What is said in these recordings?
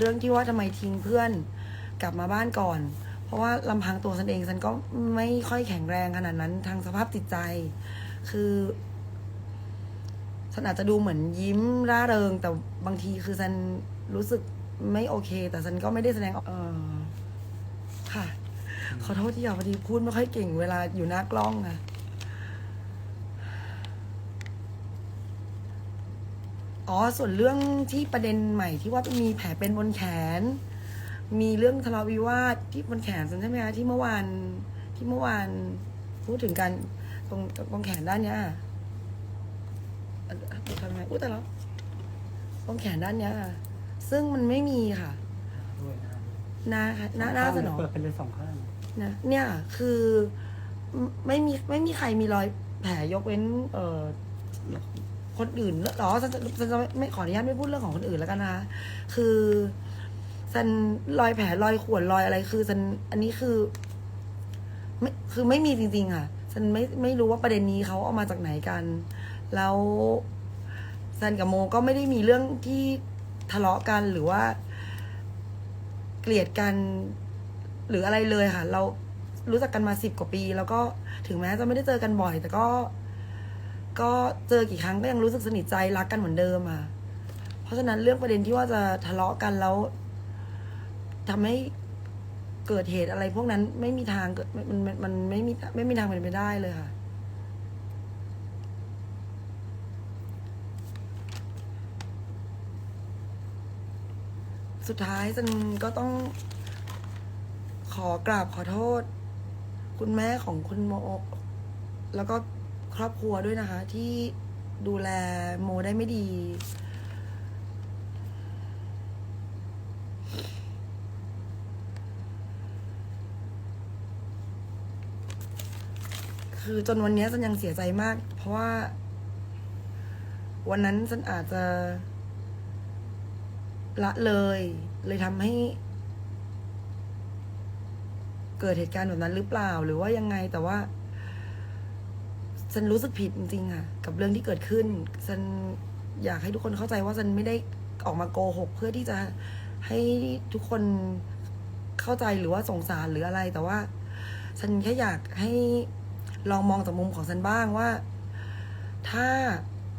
เรื่องที่ว่าทำไมทิ้งเพื่อนกลับมาบ้านก่อน เพราะว่าลำพังตัวฉันเองฉันก็ไม่ค่อยแข็งแรงขนาดนั้นทางสภาพจิตใจ คือฉันอาจจะดูเหมือนยิ้มร่าเริง แต่บางทีคือฉันรู้สึกไม่โอเค แต่ฉันก็ไม่ได้แสดงออกเออค่ะ ขอโทษที่อยาพอดีพูดไม่ค่อยเก่งเวลาอยู่หน้ากล้องอะ อ๋อส่วนเรื่องที่ประเด็นใหม่ที่ว่ามีแผลเป็นบนแขน มีเรื่องทะเลาะวิวาทที่บนแขนใช่ไหมคะที่เมื่อวานที่เมื่อวานพูดถึงกันตรงตรงแขนด้านเนี้ยอะทำไงอุ้ยแต่แล้วตรงแขนด้านเนี้ยค่ะซึ่งมันไม่มีค่ะนะหน้าค่ะหน้าหน้าสนองเปิดเป็นเลยสองข้างนะเนี่ยคือไม่ไม่มีไม่มีใครมีรอยแผลยกเว้น เอ่อ คนอื่นหรอฉันจะฉันจะไม่ขออนุญาตไม่พูดเรื่องของคนอื่นแล้วกันนะคือฉันรอยแผลรอยข่วนรอยอะไร คือฉันอันนี้คือ ไม่คือไม่มีจริงๆค่ะฉันไม่ไม่รู้ว่าประเด็นนี้เขาเอามาจากไหนกัน แล้วซันกับโมก็ไม่ได้มีเรื่องที่ทะเลาะกันหรือว่า เกลียดกันหรืออะไรเลยค่ะ เรารู้จักกันมาสิบกว่าปี แล้วก็ถึงแม้จะไม่ได้เจอกันบ่อย แต่ก็ ก็เจอกี่ครั้งก็ยังรู้สึกสนิทใจรักกันเหมือนเดิมอะ เพราะฉะนั้นเรื่องประเด็นที่ว่าจะทะเลาะกันแล้วทำให้เกิดเหตุอะไร พวกนั้นไม่มีทางเกิดมันมันมันไม่มีไม่มีทางเป็นไปได้เลยค่ะ สุดท้ายจันก็ต้องขอกราบขอโทษ คุณแม่ของคุณโมแล้วก็ ครอบครัวด้วยนะคะ ที่ดูแลโมได้ไม่ดีคือจนวันนี้ฉันยังเสียใจมาก เพราะว่า วันนั้นฉันอาจจะ ละเลย เลยทำให้ เกิดเหตุการณ์แบบนั้นหรือเปล่าหรือว่ายังไงแต่ว่า ฉันรู้สึกผิดจริงๆค่ะ กับเรื่องที่เกิดขึ้นฉันอยากให้ทุกคนเข้าใจว่าฉันไม่ได้ออกมาโกหก เพื่อที่จะให้ทุกคนเข้าใจหรือว่าสงสารหรืออะไร แต่ว่าฉันแค่อยากให้ลองมองจากมุมของฉันบ้างว่า ถ้า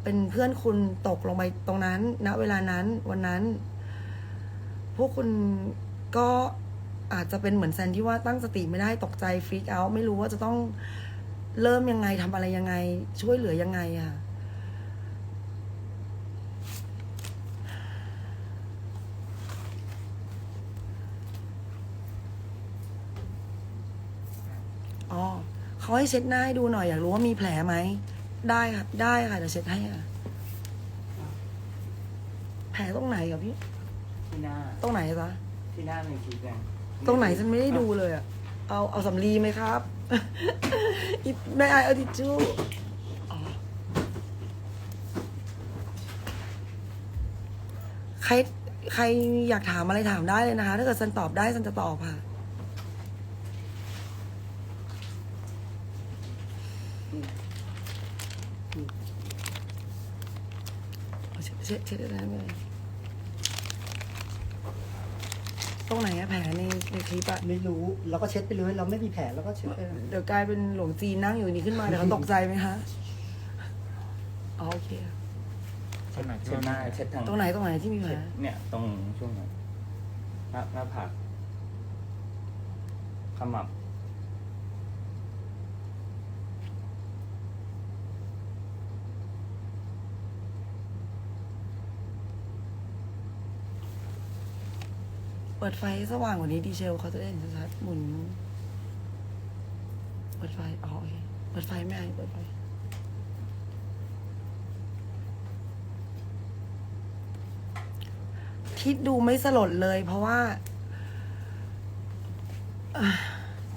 เป็นเพื่อนคุณตกลงไปตรงนั้นณเวลานั้นวันนั้น พวกคุณก็อาจจะเป็นเหมือนแซนที่ว่าตั้งสติไม่ได้ตกใจฟรีกเอาไม่รู้ว่าจะต้อง เริ่มยังไงทำอะไรยังไง ช่วยเหลือยังไงอะอ๋อเขาให้เช็ดหน้าให้ดูหน่อยอยากรู้ว่ามีแผลไหม ได้ค่ะได้ค่ะเดี๋ยวเช็ดให้ค่ะ แผลตรงไหนกับพี่ ที่หน้าตรงไหนจ๊ะที่หน้าเป็นขีดแดงตรงไหนฉันไม่ได้ดูเลยอะเอาเอาสำลีไหมครับ อีไม่ไอเอาทิชชู่อ๋อใครใครอยากถามอะไรถามได้เลยนะคะ ถ้าเกิดฉันตอบได้ฉันจะตอบค่ะ เช็ดเช็ดเช็ดได้ไหม ตรงไหนอะแผลในในคลิปอะไม่รู้เราก็เช็ดไปเลยเราไม่มีแผลเราก็เช็ดไปเลยเดี๋ยวกลายเป็นหลวงจีนนั่งอยู่นี่ขึ้นมาเดี๋ยวเขาตกใจไหมคะอ๋อโอเคเช็ดเช็ดหน้าเช็ดทางตรงไหนตรงไหนที่มีแผลเช็ดเนี่ยตรงช่วงไหนหน้าหน้าผากขมับ เปิดไฟสว่างกว่านี้ดีเชลเขาจะได้เห็นชัดๆหมุน เปิดไฟอ๋อโอเคเปิดไฟไม่ไอเปิดไฟที่ดูไม่สลดเลย เพราะว่า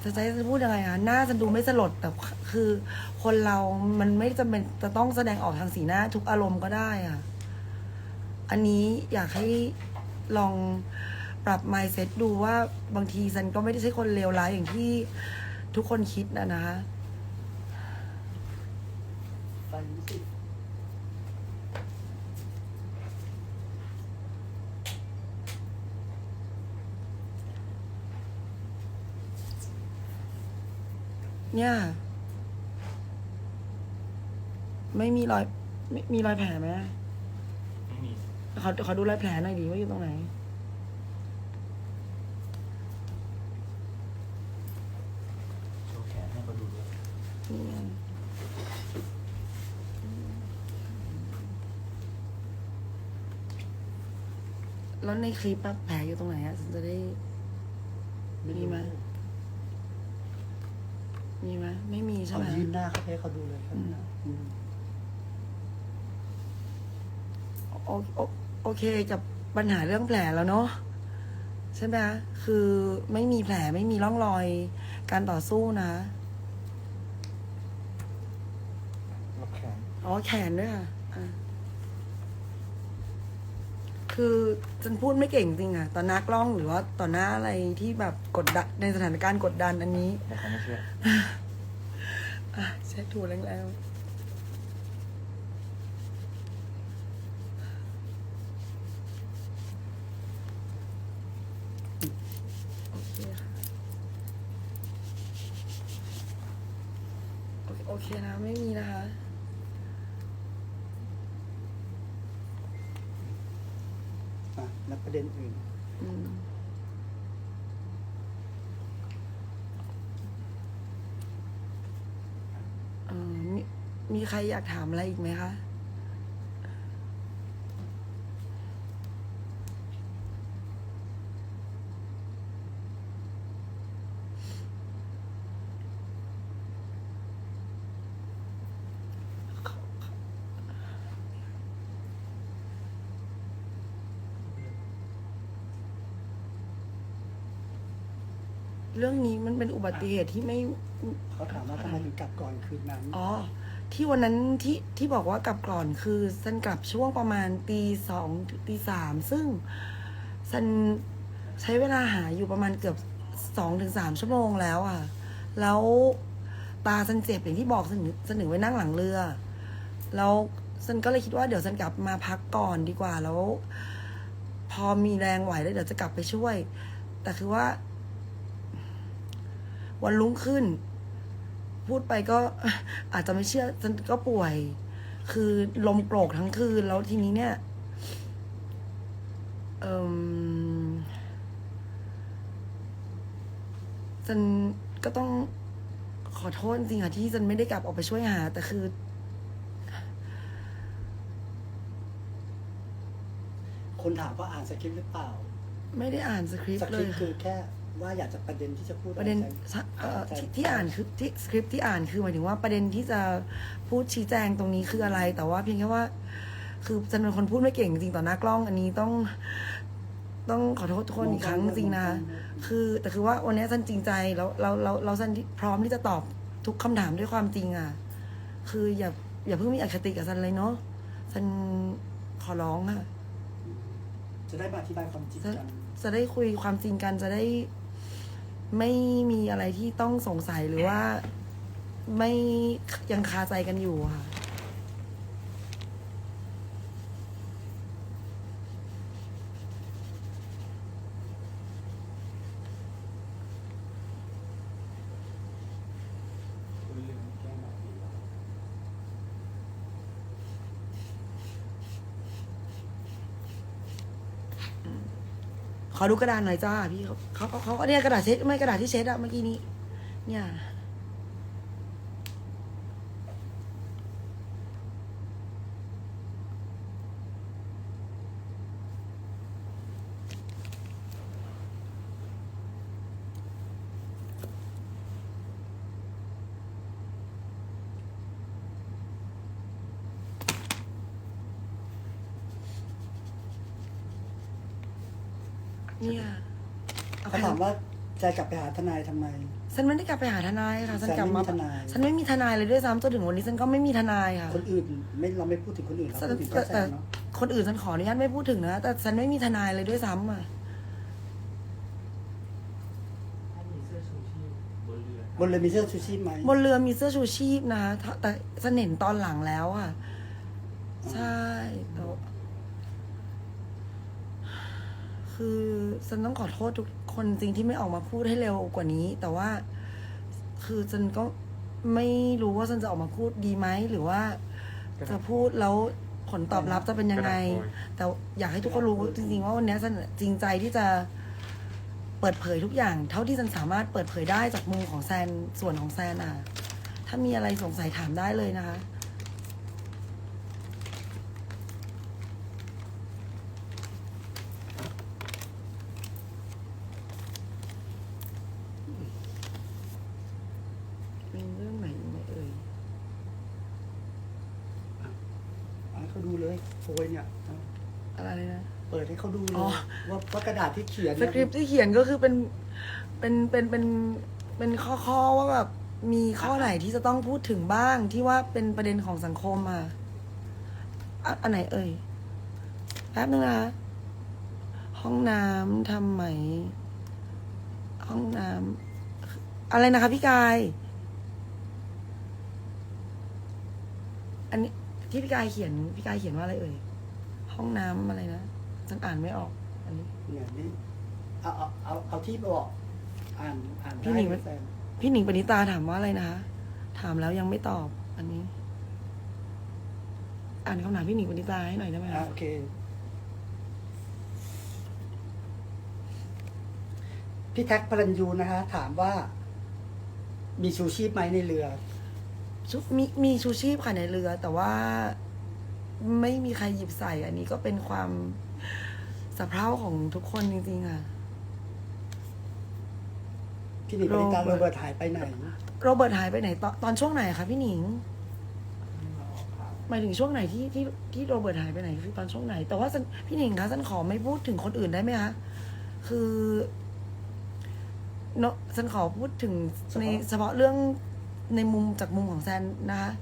จะใช้จะพูดยังไงอะหน้าจะดูไม่สลดแต่คือ คนเรามันไม่จำเป็นจะต้องแสดงออกทางสีหน้าทุกอารมณ์ก็ได้อะอันนี้อยากให้ลอง ปรับ mindset ดูว่าบางทีซันก็ไม่ได้ใช่คนเลวร้ายอย่างที่ทุกคนคิดนะนะคะเนี่ย ไม่มีรอยไม่มีรอยแผลไหมไม่มี ขอขอดูรอยแผลหน่อยดีว่าอยู่ตรงไหน แล้วในคลิปอะแผลอยู่ตรงไหนอะฉันจะได้ มีไหมมีไหมไม่มีใช่เขาไหม ยืนหน้าเขาให้เขาดูเลยครับอืมโอโอโอเคกับปัญหาเรื่องแผลแล้วเนาะใช่ไหมคะคือไม่มีแผลไม่มีร่องรอย การต่อสู้นะรับแขนอ๋อแขนด้วยค่ะอะ คือฉันพูดไม่เก่งจริงอะต่อหน้ากล้องหรือว่าต่อหน้าอะไรที่แบบกดดันในสถานการณ์กดดันอันนี้แต่เขาไม่เชื่ออะเช็ดถูแรงแล้วโอเคค่ะโอเคโอเคนะ ไม่มีนะคะ อะ และประเด็นอื่น อืมเอ่อมีมีใครอยากถามอะไรอีกไหมคะ มันเป็นอุบัติเหตุที่ไม่ เขาถามว่าทำไมถึงกลับก่อนคืนนั้น อ๋อ ที่วันนั้นที่ที่บอกว่ากลับก่อนคือซันกลับช่วงประมาณตีสองตีสามซึ่งซันใช้เวลาหาอยู่ประมาณเกือบสองถึงสามชั่วโมงแล้วอะ แล้วตาซันเจ็บอย่างที่บอกซันถึงซันถึงไปนั่งหลังเรือ แล้วซันก็เลยคิดว่าเดี๋ยวซันกลับมาพักก่อนดีกว่าแล้ว พอมีแรงไหวแล้วเดี๋ยวจะกลับไปช่วย แต่คือว่า วันรุ่งขึ้น พูดไปก็อาจจะไม่เชื่อฉันก็ป่วย คือลมโกรกทั้งคืน แล้วทีนี้เนี่ยเอมฉันก็ต้องขอโทษจริงๆค่ะที่ฉันไม่ได้กลับออกไปช่วยหา แต่คือ คนถามว่าอ่านสคริปต์หรือเปล่า ไม่ได้อ่านสคริปสต์คเลริยปต์คือแค่ ว่าอยากจะประเด็นที่จะพูดประเด็นอไใช่เอ่อใช่ที่ที่อ่านคือที่สคริปต์ที่อ่านคือหมายถึงว่าประเด็นที่จะพูดชี้แจงตรงนี้คืออะไร แต่ว่าเพียงแค่ว่า คือฉันเป็นคนพูดไม่เก่งจริงต่อหน้ากล้อง อันนี้ต้องต้องขอโทษทุกคนอีกครั้งจริงนะคือแต่คือว่าวันนี้ฉันจริงใจแล้วเราเราเราฉันพร้อมที่จะตอบทุกคำถามด้วยความจริงอะ คืออย่าอย่าเพิ่งมีอคติกับฉันเลยเนาะฉันขอร้องค่ะจะได้มาอธิบายความจริงจะกันจะได้คุยความจริงกันจะได้ ไม่มีอะไรที่ต้องสงสัยหรือว่าไม่ยังคาใจกันอยู่ค่ะ คุยเรื่องแก้หนาวดีแล้ว ขอ ดูกระดานหน่อยจ้าพี่เขาเขาเขาเนี่ยกระดาษเช็ดไม่กระดาษที่เช็ดอะเมื่อกี้นี้ เนี่ยเอา เขา ไป ถามว่า จะกลับไปหาทนายทำไม ฉันไม่ได้กลับไปหาทนายค่ะฉันกลับมาฉันไม่มีทนาย ฉันไม่มีทนายเลยด้วยซ้ำจนถึงวันนี้ฉันก็ไม่มีทนายค่ะคนอื่นไม่เราไม่พูดถึงคนอื่นเราแต่พูดถึงแค่แซแต่นเนาะคนอื่นฉันขออนุญาตไม่พูดถึงนะแต่ฉันไม่มีทนายเลยด้วยซ้ำอะถ้ามีเสื้อชูชีพบนเรือ บนเรือมีเสื้อชูชีพไหมบนเรือมีเสื้อชูชีพนะถ้าแต่ฉันเห็นตอนหลังแล้วอะใช่แต่ว่าคือ ฉันต้องขอโทษทุกคนจริงที่ไม่ออกมาพูดให้เร็วกว่านี้ แต่ว่า คือฉันก็ไม่รู้ว่าฉันจะออกมาพูดดีไหมหรือว่า จะพูดแล้วผลตอบรับจะเป็นยังไง แต่อยากให้ทุกคนรู้จริงๆว่าวันนี้ฉันจริงใจที่จะเปิดเผยทุกอย่าง เท่าที่ฉันสามารถเปิดเผยได้จากมุมของแซนส่วนของแซนอะ ถ้ามีอะไรสงสัยถามได้เลยนะคะ มีเรื่องไหนอีกไหมเอ่ย เอาให้เขาดูเลย โพยเนี่ยเอาอะไรนะเปิดให้เขาดูเลอ๋ยอว่าว่ากระดาษที่เขียนสเนี่ยคริปต์ที่เขียนก็คือเป็นเป็นเป็นเป็นเป็นข้อข้อว่าแบบมีข้อไหนที่จะต้องพูดถึงบ้างที่ว่าเป็นประเด็นของสังคมอะอะอันไหนเอ่ยแป๊บนึงนะห้องน้ำทำไหม ห้องน้ำอะไรนะคะพี่กาย อันนี้ ที่พี่กายเขียนพี่กายเขียนว่าอะไรเอ่ยห้องน้ำอะไรนะฉันอ่านไม่ออก อันนี้ เนี่ยนี่เอาเอาเอาเอาที่บอก อ่านอ่านพี่ได้หนิงไหมแฟนพี่หนิงปณิตาถามว่าอะไรนะคะถามแล้วยังไม่ตอบ อันนี้ อ่านคำถามพี่หนิงปณิตาให้หน่อยได้ไหมอ่าคะ โอเค พี่แท็กพลันยูนะคะ ถามว่า มีชูชีพไหมในเรือ ชุมีมีชูชีพค่ะในเรือ แต่ว่าไม่มีใครหยิบใส่ อันนี้ก็เป็นความสะเพร่าของทุกคนจริงๆค่ะ พี่หนิงปณิตาโรโรเบิร์ตเบิร์ตหายไปไหน โรเบิร์ตหายไปไหนตอนตอนช่วงไหนคะพี่หนิงหมายถึงช่วงไหนที่ที่ที่โรเบิร์ตหายไปไหนคือตอนช่วงไหน แต่ว่าฉันพี่หนิงคะฉันขอไม่พูดถึงคนอื่นได้ไหมคะคือเนอะฉันขอพูดถึงในเฉพาะเรื่อง ในมุมจากมุมของแซนนะคะ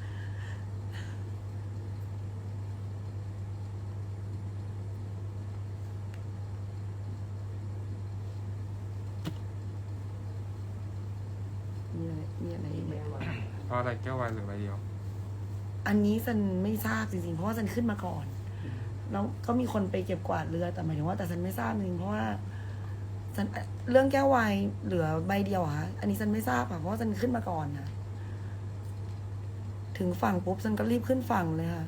มีอะไรมีอะไรอีกไหมเพราะอะไรแก้ววายเหลือใบเดียว อันนี้ฉันไม่ทราบจริงๆ เพราะว่าฉันขึ้นมาก่อน แล้วก็มีคนไปเก็บกวาดเรือ แต่หมายถึงว่าแต่ฉันไม่ทราบจริงๆเพราะว่าฉันเรื่องแก้ววายเหลือใบเดียวอะคะอันนี้ฉันไม่ทราบค่ะเพราะว่าฉันขึ้นมาก่อนนะ ถึงฝั่งปุ๊บฉันก็รีบขึ้นฝั่งเลยค่ะ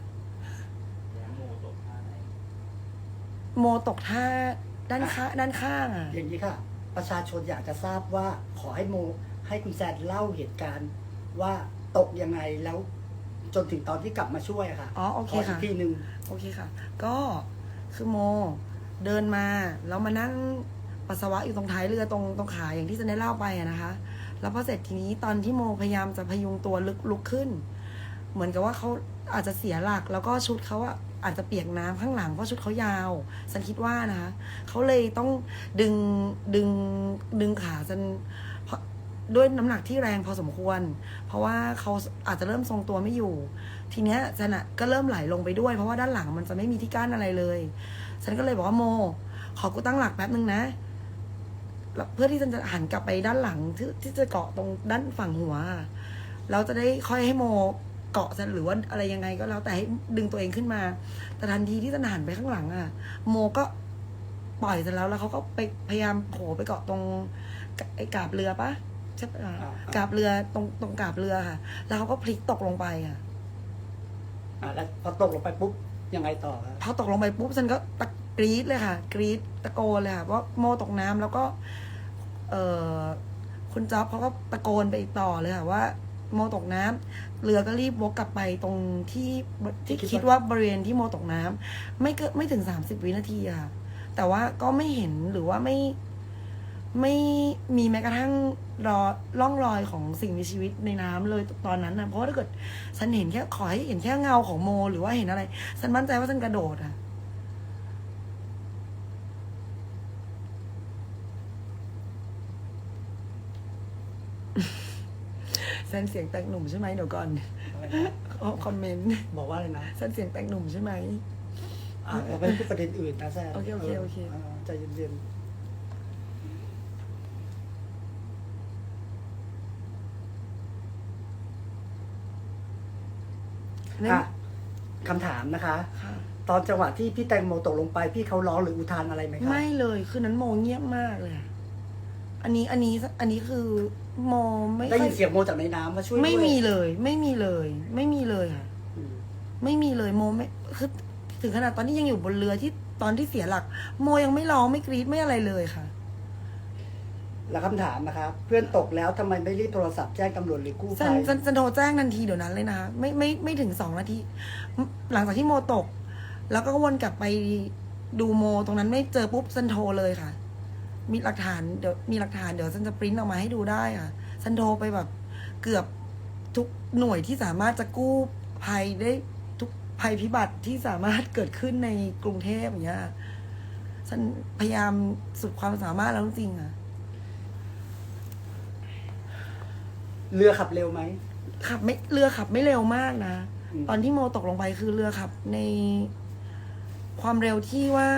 โมตกท่าด้านข้างด้านข้างอะอย่างนี้ค่ะ ประชาชนอยากจะทราบว่าขอให้โมให้คุณแซนเล่าเหตุการณ์ว่าตกยังไงแล้วจนถึงตอนที่กลับมาช่วยอะค่ะอ๋อโอเคขออีค่ะกทีหนึ่งโอเคค่ะ ก็คือโมเดินมาแล้วมานั่งปัสสาวะอยู่ตรงท้ายเรือตรงตรงขาอย่างที่จะได้เล่าไปอะนะคะ แล้วพอเสร็จทีนี้ตอนที่โมพยายามจะพยุงตัวลึกลุกขึ้น เหมือนกับว่าเขาอาจจะเสียหลัก แล้วก็ชุดเขาอะอาจจะเปียกน้ำข้างหลังเพราะชุดเขายาวฉันคิดว่านะคะเขาเลยต้องดึงดึงดึงขาจนด้วยน้ำหนักที่แรงพอสมควร เพราะว่าเขาอาจจะเริ่มทรงตัวไม่อยู่ ทีเนี้ยฉันอะก็เริ่มไหลลงไปด้วย เพราะว่าด้านหลังมันจะไม่มีที่กั้นอะไรเลย ฉันก็เลยบอกว่าโม ขอกูตั้งหลักแป๊บนึงนะเพื่อที่ฉันจะหันกลับไปด้านหลังที่ที่จะเกาะตรงด้านฝั่งหัวอะแล้วจะได้ค่อยให้โม เกาะฉันหรือว่าอะไรยังไงก็แล้วแต่ให้ดึงตัวเองขึ้นมา แต่ทันทีที่ฉันหันไปข้างหลังอะโมก็ปล่อยฉันแล้วแล้วเขาก็ไปพยายามโผล่ไปเกาะตรงไอ้กาบเรือปะใช่ปะอ่าอ่ากาบเรือตรงตรงกาบเรือค่ะ แล้วเขาก็พลิกตกลงไปค่ะอ่าแล้วพอตกลงไปปุ๊บยังไงต่อครับพอตกลงไปปุ๊บฉันก็ตะกรี๊ดเลยค่ะ กรี๊ดตะโกนเลยค่ะว่าโมตกน้ำแล้วก็ เออคุณจ๊อบเขาก็ตะโกนไปอีกต่อเลยค่ะว่า โมตกน้ำเรือก็รีบวกกลับไปตรงที่ที่คิดว่าบริเวณที่โมตกน้ำไม่เกินไม่ถึงสามสิบวินาทีอะค่ะ แต่ว่าก็ไม่เห็นหรือว่าไม่ไม่มีแม้กระทั่งรอร่องรอยของสิ่งมีชีวิตในน้ำเลยตอนนั้นนะเพราะว่าถ้าเกิดฉันเห็นแค่ขอให้เห็นแค่เงาของโม หรือว่าเห็นอะไรฉันมั่นใจว่าฉันกระโดดอะแซนเสียงแต่งหนุ่มใช่ไหมเดี๋ยวก่อนอะไรนะอ๋อคอมเมนต์บอกว่าอะไรนะแซนเสียงแต่งหนุ่มใช่ไหมอ่าเราไม่พูดประเด็นอื่นนะแซนโอเคโอเคโอเคาใจเย็นๆนั่นอะคำถามนะคะค่ะตอนจังหวะที่พี่แตงโมตกลงไป พี่เขาร้องหรืออุทานอะไรไหมคะไม่เลยคือนั้นโมเงียบมากเลยอะอันนี้อันนี้อันนี้คือ โมไม่ได้ค่อยินเสียงโมจากในน้ำว่าช่วยไม่ด้วยมีเลย ไม่มีเลย ไม่มีเลยค่ะ อืมไม่มีเลยโมไม่คือถึงขนาดตอนที่ยังอยู่บนเรือที่ตอนที่เสียหลัก โมยังไม่ร้องไม่กรี๊ดไม่อะไรเลยค่ะ แล้วคำถามนะครับ เพื่อนตกแล้วทำไมไม่รีบโทรศัพท์แจ้งตำรวจหรือกู้ฉัภันยฉันฉันโทรแจ้งทันทีเดี๋ยวนั้นเลยนะไม่ไม่ไม่ถึงสองนาทีหลังจากที่โมตก แล้วก็วนกลับไปดูโมตรงนั้นไม่เจอปุ๊บฉันโทรเลยค่ะ มีหลักฐานเดี๋ยวมีหลักฐานเดี๋ยวฉันจะปริ้นออกมาให้ดูได้ค่ะฉันโทรไปแบบเกือบทุกหน่วยที่สามารถจะกู้ภัยได้ทุกภัยพิบัติที่สามารถเกิดขึ้นในกรุงเทพอย่างเงี้ยฉันพยายามสุดความสามารถแล้วจริงๆอะเรือขับเร็วไหมขับไม่เรือขับไม่เร็วมากนะอืมตอนที่โมตกลงไปคือเรือขับในความเร็วที่ว่า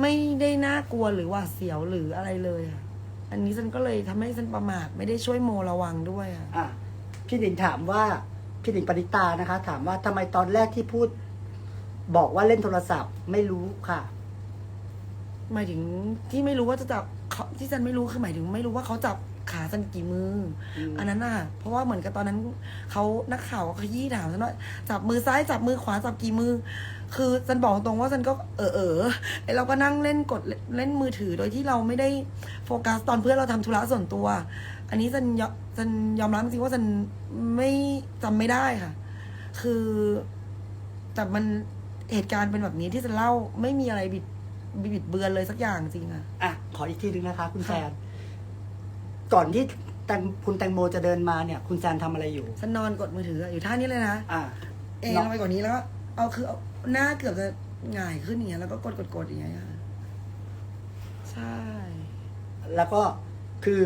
ไม่ได้น่ากลัวหรือหว่าดเสียวหรืออะไรเลยอะอันนี้ฉันก็เลยทำให้ฉันประมาทไม่ได้ช่วยโมระวังด้วยอะอะพี่หนิงถามว่าพี่หนิงปณิตานะคะ ถามว่าทำไมตอนแรกที่พูด บอกว่าเล่นโทรศัพท์ไม่รู้ค่ะ หมายถึงที่ไม่รู้ว่าจะจับเขาที่ฉันไม่รู้คือหมายถึงไม่รู้ว่าเขาจับขาฉันกี่มืออม อันนั้นน่ะ เพราะว่าเหมือนกับตอนนั้นเขานักข่าวเขายี่ถามฉันว่าจับมือซ้ายจับมือขวาจับกี่มือ คือฉันบอกตรงว่าฉันก็เออเออไอเราก็นั่งเล่นกดเล่นมือถือโดยที่เราไม่ได้โฟกัสตอนเพื่อนเราทำธุระส่วนตัว อันนี้ฉันยอฉันยอมรับจริงๆว่าฉันไม่จำไม่ได้ค่ะ คือ แต่มันเหตุการณ์เป็นแบบนี้ที่จะเล่าไม่มีอะไรบิดบิดเบือนเลยสักอย่างจริงอะอะขออีกทีหนึงนะคะ คุณค่ะแซนก่อนที่แตงคุณแตงโมจะเดินมาเนี่ย คุณแซนทำอะไรอยู่ฉันนอนกดมือถืออยู่ท่านี้เลยนะอะเองลงไปกว่านี้แล้วก็เอาคือเอา หน้าเกือบจะหงายขึ้นอย่างเงี้ยแล้วก็กดกดกดอย่างเงี้ยค่ะใช่ แล้วก็คือ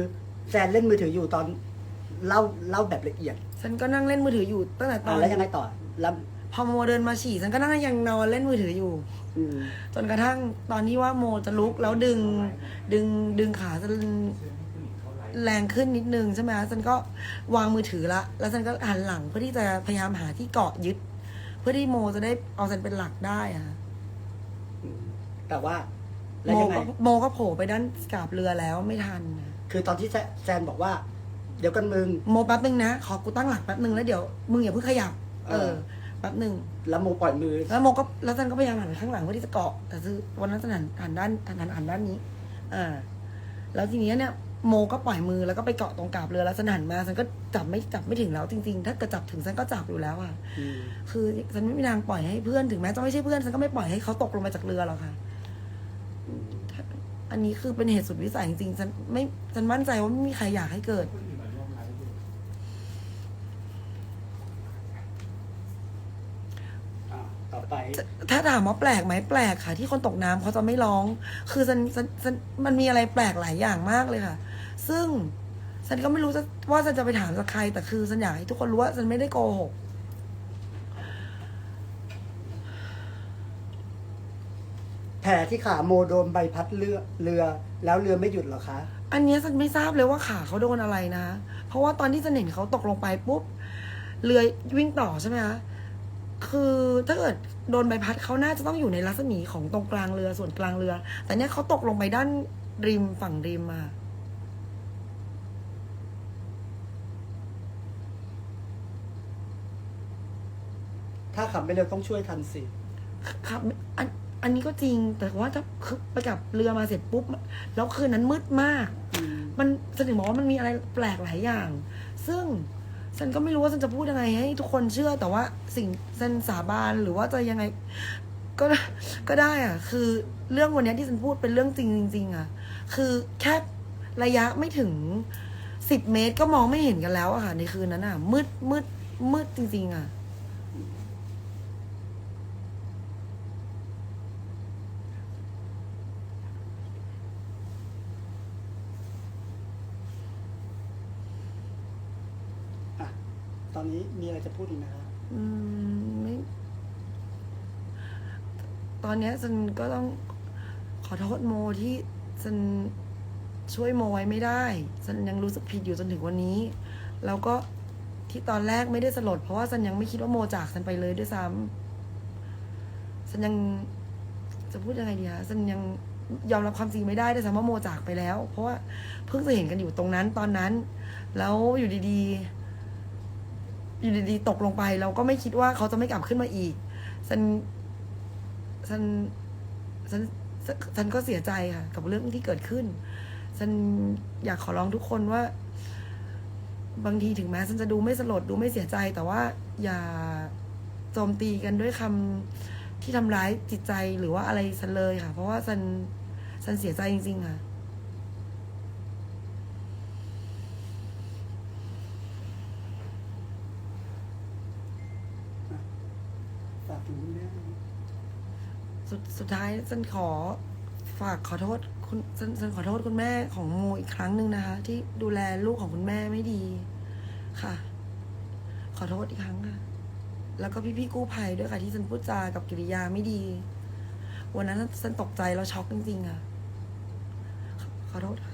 แซนเล่นมือถืออยู่ตอนเล่าเล่าแบบละเอียดฉันก็นั่งเล่นมือถืออยู่ตั้งแต่ตออะนแล้วยังไงต่อแล้วพอโมเดินมาฉี่ฉันก็นั่งยังนอนเล่นมือถืออยู่ อืมจนกระทั่งตอนที่ว่าโมจะลุกแล้วดึง ดึงดึงขาฉันแรงขึ้นนิดนึงใช่ไหมคะฉันก็วางมือถือละ แล้วฉันก็หันหลังเพื่อที่จะพยายามหาที่เกาะยึดเพื่อที่โมจะได้เอาฉันเป็นหลักได้อะอืมแต่ว่าแล้วโมยังไงก็โมก็โผล่ไปด้านกาบเรือแล้วไม่ทันนะคือตอนที่แซแซนบอกว่า เดี๋ยวกันมึง โมแป๊บนึงนะ ขอกูตั้งหลักแป๊บนึงแล้วเดี๋ยวมึงอย่าเพิ่งขยับ เอเออ อแป๊บนึง แล้วโมปล่อยมือ แล้วโมก็แล้วฉันก็พยายามหันข้างหลังเพื่อที่จะเกาะ แต่คือวันนั้นฉันหันหันด้านหันหันหันด้านนี้ อ่า แล้วทีนี้เนี่ย โมก็ปล่อยมือแล้วก็ไปเกาะตรงกาบเรือแล้วฉันหันมาฉันก็จับไม่จับไม่ถึงแล้วจริงๆ ถ้าเกิดจับถึงฉันก็จับอยู่แล้วอะอืมคือฉันไม่มีทางปล่อยให้เพื่อนถึงแม้จะไม่ใช่เพื่อนฉันก็ไม่ปล่อยให้เขาตกลงมาจากเรือหรอกค่ะอืมถ้าอันนี้คือเป็นเหตุสุดวิสัยจริงๆฉันไม่ฉันมั่นใจว่าไม่มีใครอยากให้เกิด อะต่อไป ถ้าถามว่าแปลกไหมแปลกค่ะ ที่คนตกน้ำเขาจะไม่ร้อง คือฉันฉันฉันมันมีอะไรแปลกหลายอย่างมากเลยค่ะ ซึ่งฉันก็ไม่รู้จะว่าฉันจะไปถามจากใคร แต่คือฉันอยากให้ทุกคนรู้ว่าฉันไม่ได้โกหกแผลที่ขาโมโดนใบพัดเรือเรือ แล้วเรือไม่หยุดเหรอคะ อันเนี้ยฉันไม่ทราบเลยว่าขาเขาโดนอะไรนะ เพราะว่าตอนที่ฉันเห็นเขาตกลงไปปุ๊บเรือวิ่งต่อใช่ไหมคะ คือถ้าเกิดโดนใบพัดเขาน่าจะต้องอยู่ในรัศมีของตรงกลางเรือส่วนกลางเรือ แต่เนี้ยเขาตกลงไปด้านริมฝั่งริมมาถ้าขับไม่เร็วต้องช่วยทันสิครับอันอันนี้ก็จริงแต่ว่าถ้าคือไปกับเรือมาเสร็จปุ๊บ แล้วคืนนั้นมืดมากอืมมันฉันถึงบอกว่ามันมีอะไรแปลกหลายอย่าง ซึ่ง ฉันก็ไม่รู้ว่าฉันจะพูดยังไงให้ทุกคนเชื่อแต่ว่าสิ่งฉันสาบานหรือว่าจะยังไง ก็ก็ได้อะคือเรื่องวันนี้ที่ฉันพูดเป็นเรื่องจริงจริงๆอะคือแค่ระยะไม่ถึงสิบเมตรก็มองไม่เห็นกันแล้วอะค่ะในคืนนั้นอะมืดมืดมืดจริง ๆอะอะ ต อนนี้มีอะไรจะพูดอีกไหมคะอืมไม่ ตอนเนี้ยฉันก็ต้องขอโทษโมที่ฉันช่วยโมไว้ไม่ได้ฉันยังรู้สึกผิดอยู่จนถึงวันนี้ แล้วก็ที่ตอนแรกไม่ได้สลด เพราะว่าฉันยังไม่คิดว่าโมจากฉันไปเลยด้วยซ้ำฉันยังจะพูดยังไงดีคะฉันยังยอมรับความจริงไม่ได้ด้วยซ้ำว่าโมจากไปแล้ว เพราะว่าเพิ่งจะเห็นกันอยู่ตรงนั้นตอนนั้น แล้วอยู่ดีๆ อยู่ดีๆตกลงไป เราก็ไม่คิดว่าเขาจะไม่กลับขึ้นมาอีกฉันฉันฉันฉันก็เสียใจค่ะ กับเรื่องที่เกิดขึ้นฉันอยากขอร้องทุกคนว่า บางทีถึงแม้ฉันจะดูไม่สลดดูไม่เสียใจ แต่ว่าอย่าโจมตีกันด้วยคำที่ทำร้ายจิตใจหรือว่าอะไรฉันเลยค่ะ เพราะว่าฉันฉันเสียใจจริงๆค่ะ ฝากถึงคุณแม่ สุดสุดท้ายฉันขอฝากขอโทษคุณฉันฉันขอโทษคุณแม่ของโมอีกครั้งหนึ่งนะคะ ที่ดูแลลูกของคุณแม่ไม่ดี ค่ะ ขอโทษอีกครั้งค่ะ แล้วก็พี่พี่กู้ภัยด้วยค่ะ ที่ฉันพูดจากับกิริยาไม่ดี วันนั้นฉันตกใจแล้วช็อกจริงๆค่ะ ขอขอโทษค่ะ